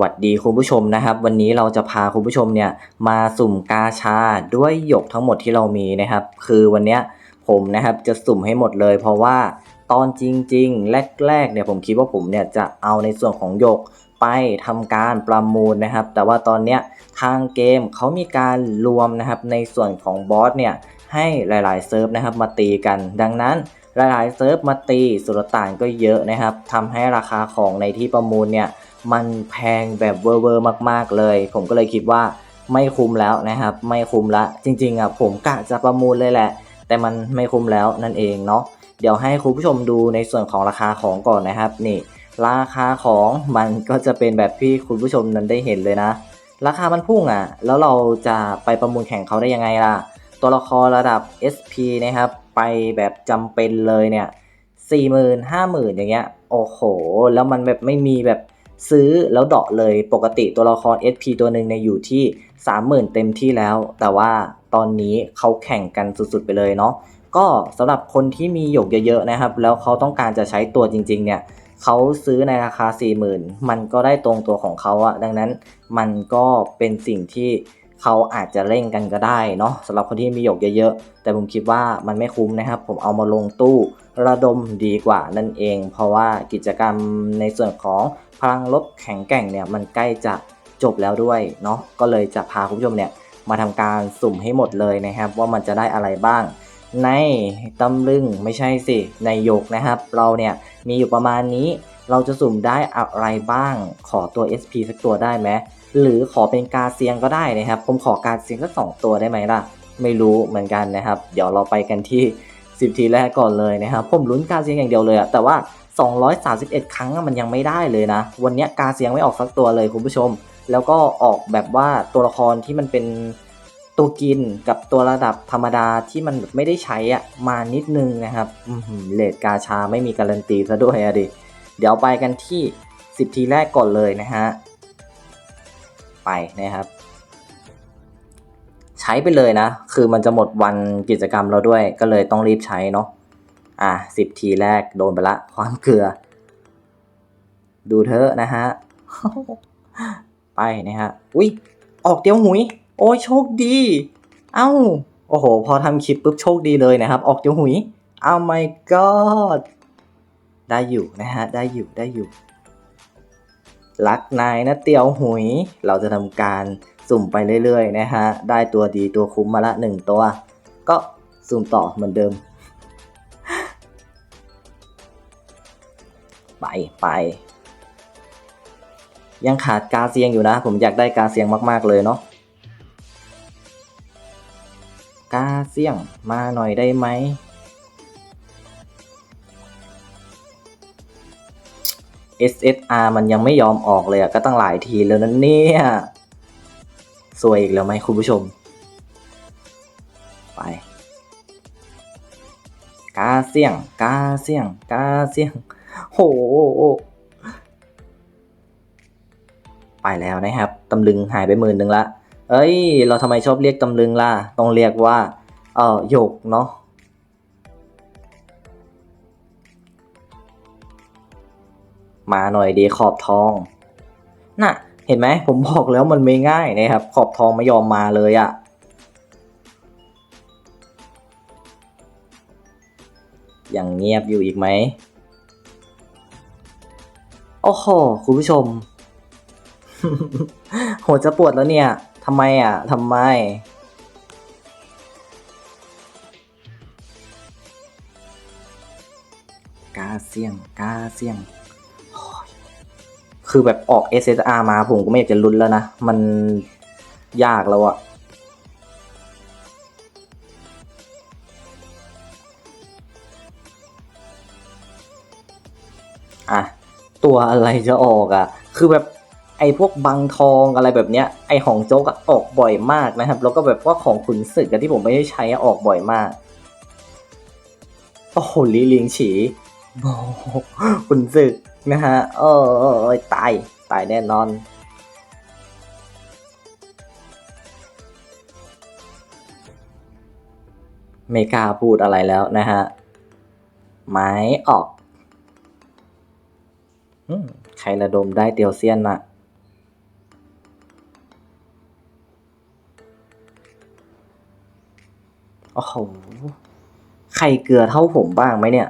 วัสดีคุณผู้ชมนะครับ วันนี้เราจะพาคุณผู้ชมเนี่ยมาสุ่มกาชาด้วยหยกทั้งหมดที่เรามีนะครับ คือวันเนี้ยผมนะครับจะสุ่มให้หมดเลย เพราะว่าตอนจริง ๆ แรกๆเนี่ยผมคิดว่าผมเนี่ยจะเอาในส่วนของหยกไปทำการประมูลนะครับ แต่ว่าตอนเนี้ยทางเกมเขามีการรวมนะครับในส่วนของบอสเนี่ยให้หลายๆเซิร์ฟนะครับมาตีกันดังนั้นหลายๆเซิร์ฟมาตีสุลต่านก็เยอะนะครับทำให้ราคาของในที่ประมูลเนี่ย มันแพงแบบเวอร์เวอร์มากๆเลย ผมก็เลยคิดว่าไม่คุ้มแล้วนะครับ ไม่คุ้มละ จริงๆอะผมกะจะประมูลเลยแหละ แต่มันไม่คุ้มแล้วนั่นเองเนาะเดี๋ยวให้คุณผู้ชมดูในส่วนของราคาของก่อนนะครับ นี่ ราคาของมันก็จะเป็นแบบที่คุณผู้ชมนั้นได้เห็นเลยนะ ราคามันพุ่งอะ แล้วเราจะไปประมูลแข่งเขาได้ยังไงล่ะ ตัวละครระดับ SP นะครับ ไปแบบจำเป็นเลยเนี่ยสี่หมื่นห้าหมื่นอย่างเงี้ย โอ้โห แล้วมันแบบไม่มีแบบ ซื้อแล้วเดาะเลยปกติตัวละคร SP ตัวหนึ่งเนี่ยอยู่ที่ 30,000 เต็มที่แล้ว แต่ว่าตอนนี้เขาแข่งกันสุดๆไปเลยเนาะก็สำหรับคนที่มีหยกเยอะๆนะครับ แล้วเขาต้องการจะใช้ตัวจริงๆเนี่ยเขาซื้อในราคา 40,000 มันก็ได้ตรงตัวของเขาอะดังนั้นมันก็เป็นสิ่งที่เขาอาจจะเร่งกันก็ได้เนาะสำหรับคนที่มีหยกเยอะๆ แต่ผมคิดว่ามันไม่คุ้มนะครับ ผมเอามาลงตู้ ระดมดีกว่านั่นเอง เพราะว่ากิจกรรมในส่วนของพลังลบแข็งแกร่งเนี่ยมันใกล้จะจบแล้วด้วยเนาะก็เลยจะพาคุณผู้ชมเนี่ยมาทำการสุ่มให้หมดเลยนะครับ ว่ามันจะได้อะไรบ้าง ในตำลึงไม่ใช่สิในหยกนะครับ เราเนี่ยมีอยู่ประมาณนี้ เราจะสุ่มได้อะไรบ้าง ขอตัว SP สักตัวได้ไหมหรือขอเป็นกาเซียงก็ได้นะครับ ผมขอกาเซียงสักสองตัวได้ไหมล่ะ ไม่รู้เหมือนกันนะครับ เดี๋ยวเราไปกันที่ 10 ทีแรกก่อนเลยนะครับผมลุ้นกาเซียงอย่างเดียวเลยอะแต่ว่า 231 ครั้งมันยังไม่ได้เลยนะ วันนี้กาเซียงไม่ออกสักตัวเลยคุณผู้ชม แล้วก็ออกแบบว่าตัวละครที่มันเป็นตัวกินกับตัวระดับธรรมดาที่มันไม่ได้ใช้อะมานิดนึงนะครับเลดกาชาไม่มีการันตีซะด้วยอะดิ เดี๋ยวไปกันที่ 10 ทีแรกก่อนเลยนะฮะ ไปนะครับ ใช้ไปเลยนะ คือมันจะหมดวันกิจกรรมเราด้วย ก็เลยต้องรีบใช้เนาะ อะสิบทีแรกโดนไปละความเกลือ ดูเถอะนะฮะ ไปนะฮะ อุ้ยออกเดียวหุย โอ้ยโชคดี เอ้า โอ้โห พอทำคลิปปุ๊บโชคดีเลยนะครับ ออกเดียวหุยอ้าว my god ได้อยู่นะฮะ ได้อยู่ได้อยู่ รักนายนะเตียวหุย เราจะทำการ สุ่มไปเรื่อยๆนะฮะ ได้ตัวดีตัวคุ้มมาละหนึ่งตัว ก็สุ่มต่อเหมือนเดิม ไปไป ยังขาดกาเซียงอยู่นะ ผมอยากได้กาเซียงมาก ๆ เลยเนาะ กาเซียงมาหน่อยได้ไหม SSR มันยังไม่ยอมออกเลยอะก็ตั้งหลายทีแล้วนะเนี่ย สวยอีกแล้วไหมคุณผู้ชม ไป กาเซียง กาเซียง กาเซียง โห ไปแล้วนะครับ ตำลึงหายไปหมื่นหนึ่งละ เอ้ย เราทำไมชอบเรียกตำลึงล่ะ ต้องเรียกว่า เออหยกเนาะมาหน่อยดีขอบทอง น่ะ เห็นไหมผมบอกแล้วมันไม่ง่ายนะครับ ขอบทองไม่ยอมมาเลยอะ่ะยังเงียบอยู่อีกไหมโอ้โหคุณผู้ชม โหจะปวดแล้วเนี่ยทำไมอะทำไม กาเซียง กาเซียง คือแบบออก SSR มาผมก็ไม่อยากจะลุ้นแล้วนะ มันยากแล้วอะอะ ตัวอะไรจะออกอะคือแบบไอ้พวกบังทองอะไรแบบเนี้ย ไอ้ของโจ๊กออกบ่อยมากนะครับ แล้วก็แบบว่าของขุนศึกที่ผมไม่ได้ใช้ออกบ่อยมาก โอ้โหลีลิงฉีโอ้ขุนศึก นะฮะโอ้ยตาย ตายแน่นอนเมกาพูดอะไรแล้วนะฮะ ไม้ออกใครระดมได้เตียวเซียนน่ะ โอ้โห ใครเกลือเท่าผมบ้างไหมเนี่ย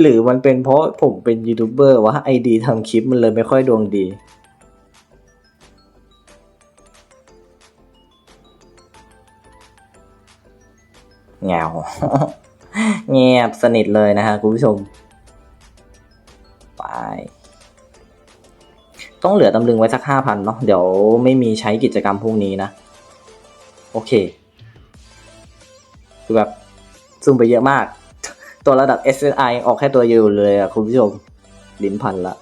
หรือมันเป็นเพราะผมเป็นยูทูบเบอร์วะไอดีทำคลิปมันเลยไม่ค่อยดวงดีเงาเงียบสนิทเลยนะฮะคุณผู้ชม ไป ต้องเหลือตำลึงไว้สักห้าพันเนาะเดี๋ยวไม่มีใช้กิจกรรมพวกนี้นะ โอเค คือแบบซุ่มไปเยอะมาก ตัวระดับ SSI ออกแค่ตัวยวเลยอะคุณผู้ชม ลิ้นพันละ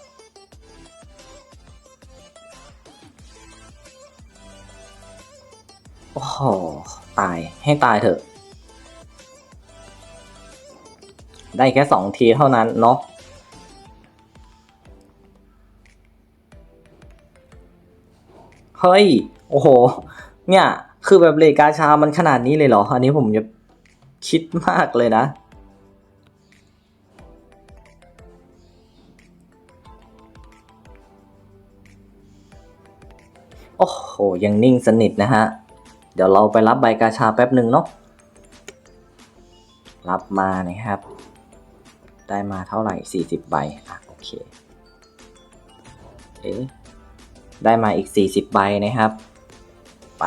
โอ้โหตายให้ตายเถอะ ได้แค่สองทีเท่านั้นเนาะเฮ้ย โอ้โห เนี่ย คือแบบเลกาชามันขนาดนี้เลยเหรอ อันนี้ผมจะคิดมากเลยนะ โอ้โห ยังนิ่งสนิทนะฮะ เดี๋ยวเราไปรับใบกาชาแป๊บหนึ่งเนาะ รับมานะครับ ได้มาเท่าไหร่ 40 ใบ อะ โอเค เอ๊ะ ได้มาอีก 40 ใบนะครับ ไป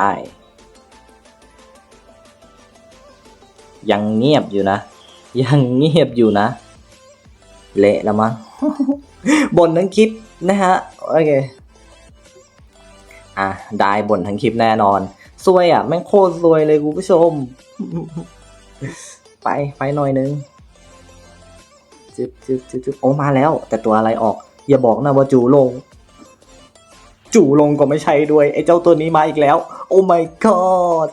ยังเงียบอยู่นะ ยังเงียบอยู่นะ เละแล้วมั้งบนทั้งคลิปนะฮะ โอเค อะได้บนทั้งคลิปแน่นอนซวยอะแม่งโคตรซวยเลยคุณผู้ชม ไปไปหน่อยนึงจึ๊บจึ๊บจึ๊บจึ๊บโอ้มาแล้ว แต่ตัวอะไรออก อย่าบอกนะว่าจูลง จู่ลงก็ไม่ใช่ด้วย ไอ้เจ้าตัวนี้มาอีกแล้ว โอ้ my god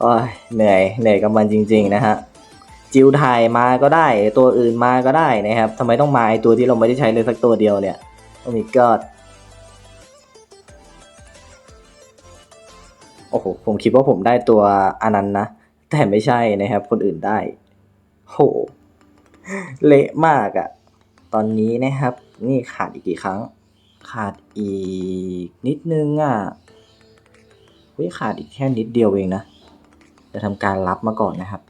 โอ้ยเหนื่อยเหนื่อยกับมันจริง ๆ นะฮะ จิวถ่ายมาก็ได้ ตัวอื่นมาก็ได้นะครับทำไมต้องมาไอตัวที่เราไม่ได้ใช้เลยสักตัวเดียวเนี่ยโอ้ my god โอ้โหผมคิดว่าผมได้ตัวอันนั้นนะ แต่ไม่ใช่นะครับ คนอื่นได้ โห เละมากอะตอนนี้นะครับ นี่ขาดอีกกี่ครั้ง ขาดอีกนิดนึงอะเฮ้ขาดอีกแค่นิดเดียวเองนะจะทำการรับมาก่อนนะครับ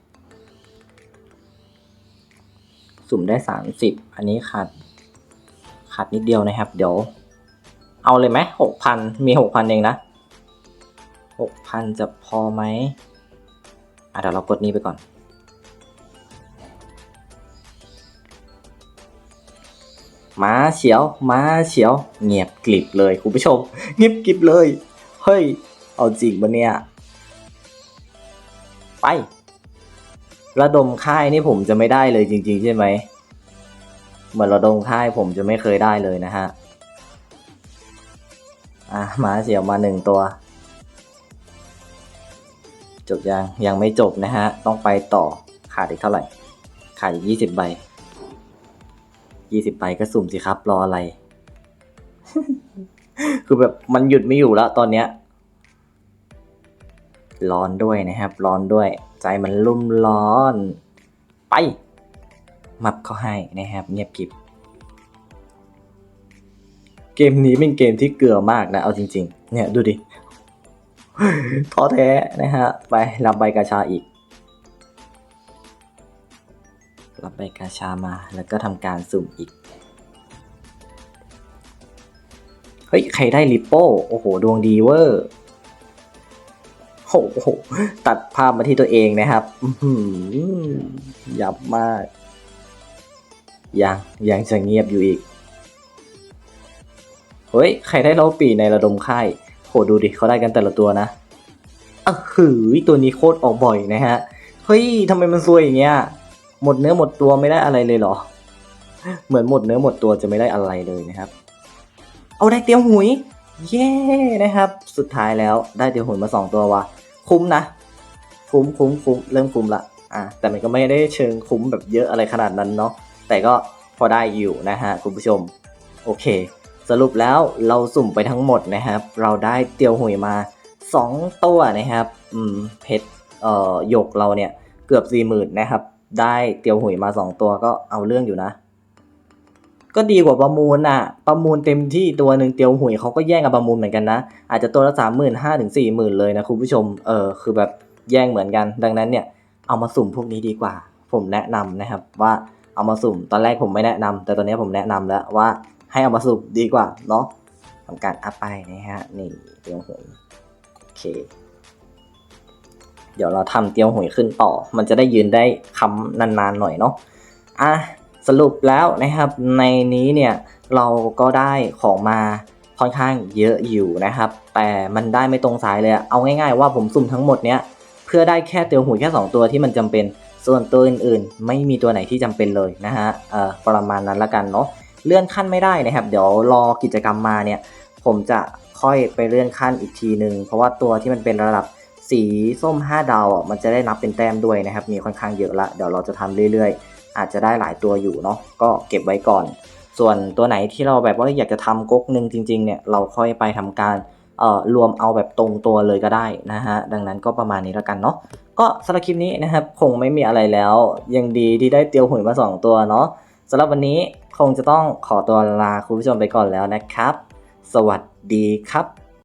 สุ่มได้สามสิบอันนี้ขาดขาดนิดเดียวนะครับ เดี๋ยว เอาเลยไหมหกพันมีหกพันเองนะหกพันจะพอไหมอะเดี๋ยวเรากดนี้ไปก่อน มาเฉียว มาเฉียว เงียบกลิบเลยคุณผู้ชม เงียบกลิบเลย เฮ้ย เอาจริงปะเนี่ย ไป ระดมค่ายนี่ผมจะไม่ได้เลยจริง ๆ ใช่ไหมเหมือนระดมค่ายผมจะไม่เคยได้เลยนะฮะอะมาเฉียวมาหนึ่งตัว จบยังยังไม่จบนะฮะ ต้องไปต่อขาดอีกเท่าไหร่ ขาดอีกยี่สิบใบยี่สิบใบก็สุ่มสิครับ รออะไร คือแบบมันหยุดไม่อยู่แล้วตอนเนี้ย ร้อนด้วยนะครับ ร้อนด้วย ใจมันรุ่มร้อน ไปมับเขาให้นะครับ เงียบกิบเกมนี้เป็นเกมที่เกลือมากนะ เอาจริง ๆ เนี่ยดูดิท้อแท้นะฮะ ไปรับใบกาชาอีก รับใบกาชามาแล้วก็ทำการสุ่มอีก เฮ้ย ใครได้ลิปโป้ โอ้โห ดวงดีเวอร์ โอ้โหตัดภาพมาที่ตัวเองนะครับหยับมาก ยังยังจะเงียบอยู่อีก เฮ้ย ใครได้เล้าปีในระดมค่ายโหดูดิเขาได้กันแต่ละตัวนะอะหือตัวนี้โคตรออกบ่อยนะฮะ เฮ้ยทำไมมันซวยอย่างเงี้ย หมดเนื้อหมดตัวไม่ได้อะไรเลยเหรอ เหมือนหมดเนื้อหมดตัวจะไม่ได้อะไรเลยนะครับ เอาได้เตียวหุยเย้นะครับ สุดท้ายแล้วได้เตียวหุยมาสองตัววะ คุ้มนะ คุ้มคุ้มคุ้มเริ่มคุ้มละอะแต่มันก็ไม่ได้เชิงคุ้มแบบเยอะอะไรขนาดนั้นเนาะแต่ก็พอได้อยู่นะฮะคุณผู้ชม โอเค สรุปแล้วเราสุ่มไปทั้งหมดนะครับ เราได้เตียวหุยมา 2 ตัวนะครับอืมเพชรเอ่อหยกเราเนี่ยเกือบ4 0,000นะครับ ได้เตียวหุยมา 2 ตัวก็เอาเรื่องอยู่นะ ก็ดีกว่าประมูลอะ ประมูลเต็มที่ตัวหนึ่งเตียวหุยเขาก็แย่งกับประมูลเหมือนกันนะ อาจจะตัวละสามหมื่นห้าถึงสี่หมื่นเลยนะคุณผู้ชม เออ คือแบบแย่งเหมือนกัน ดังนั้นเนี่ยเอามาสุ่มพวกนี้ดีกว่า ผมแนะนำนะครับว่าเอามาสุ่ม ตอนแรกผมไม่แนะนำแต่ตอนนี้ผมแนะนำแล้วว่าให้เอามาสุ่มดีกว่าเนาะทำการอัพไปนะฮะ นี่เตียวหุยโอเค เดี๋ยวเราทำเตียวหุยขึ้นต่อ มันจะได้ยืนได้คำนานๆหน่อยเนาะ อะ สรุปแล้วนะครับในนี้เนี่ยเราก็ได้ของมาค่อนข้างเยอะอยู่นะครับ แต่มันได้ไม่ตรงสายเลย เอาง่ายๆว่าผมสุ่มทั้งหมดเนี้ยเพื่อได้แค่เตียวหุยแค่ 2 ตัวที่มันจำเป็น ส่วนตัวอื่นๆ ไม่มีตัวไหนที่จำเป็นเลยนะฮะเอ่อประมาณนั้นละกันเนาะเลื่อนขั้นไม่ได้นะครับ เดี๋ยวรอกิจกรรมมาเนี่ยผมจะค่อยไปเลื่อนขั้นอีกทีหนึ่งเพราะว่าตัวที่มันเป็นระดับสีส้ม 5 ดาวอะมันจะได้นับเป็นแต้มด้วยนะครับ มีค่อนข้างเยอะละเดี๋ยวเราจะทำเรื่อยๆ อาจจะได้หลายตัวอยู่เนาะก็เก็บไว้ก่อน ส่วนตัวไหนที่เราแบบว่าอยากจะทำก๊กหนึ่งจริงๆเนี่ยเราค่อยไปทำการเอ่อรวมเอาแบบตรงตัวเลยก็ได้นะฮะดังนั้นก็ประมาณนี้แล้วกันเนาะก็สำหรับคลิปนี้นะครับคงไม่มีอะไรแล้วยังดีที่ได้เตียวหุ่ยมาสองตัวเนาะสำหรับวันนี้คงจะต้องขอตัวลาคุณผู้ชมไปก่อนแล้วนะครับ สวัสดีครับ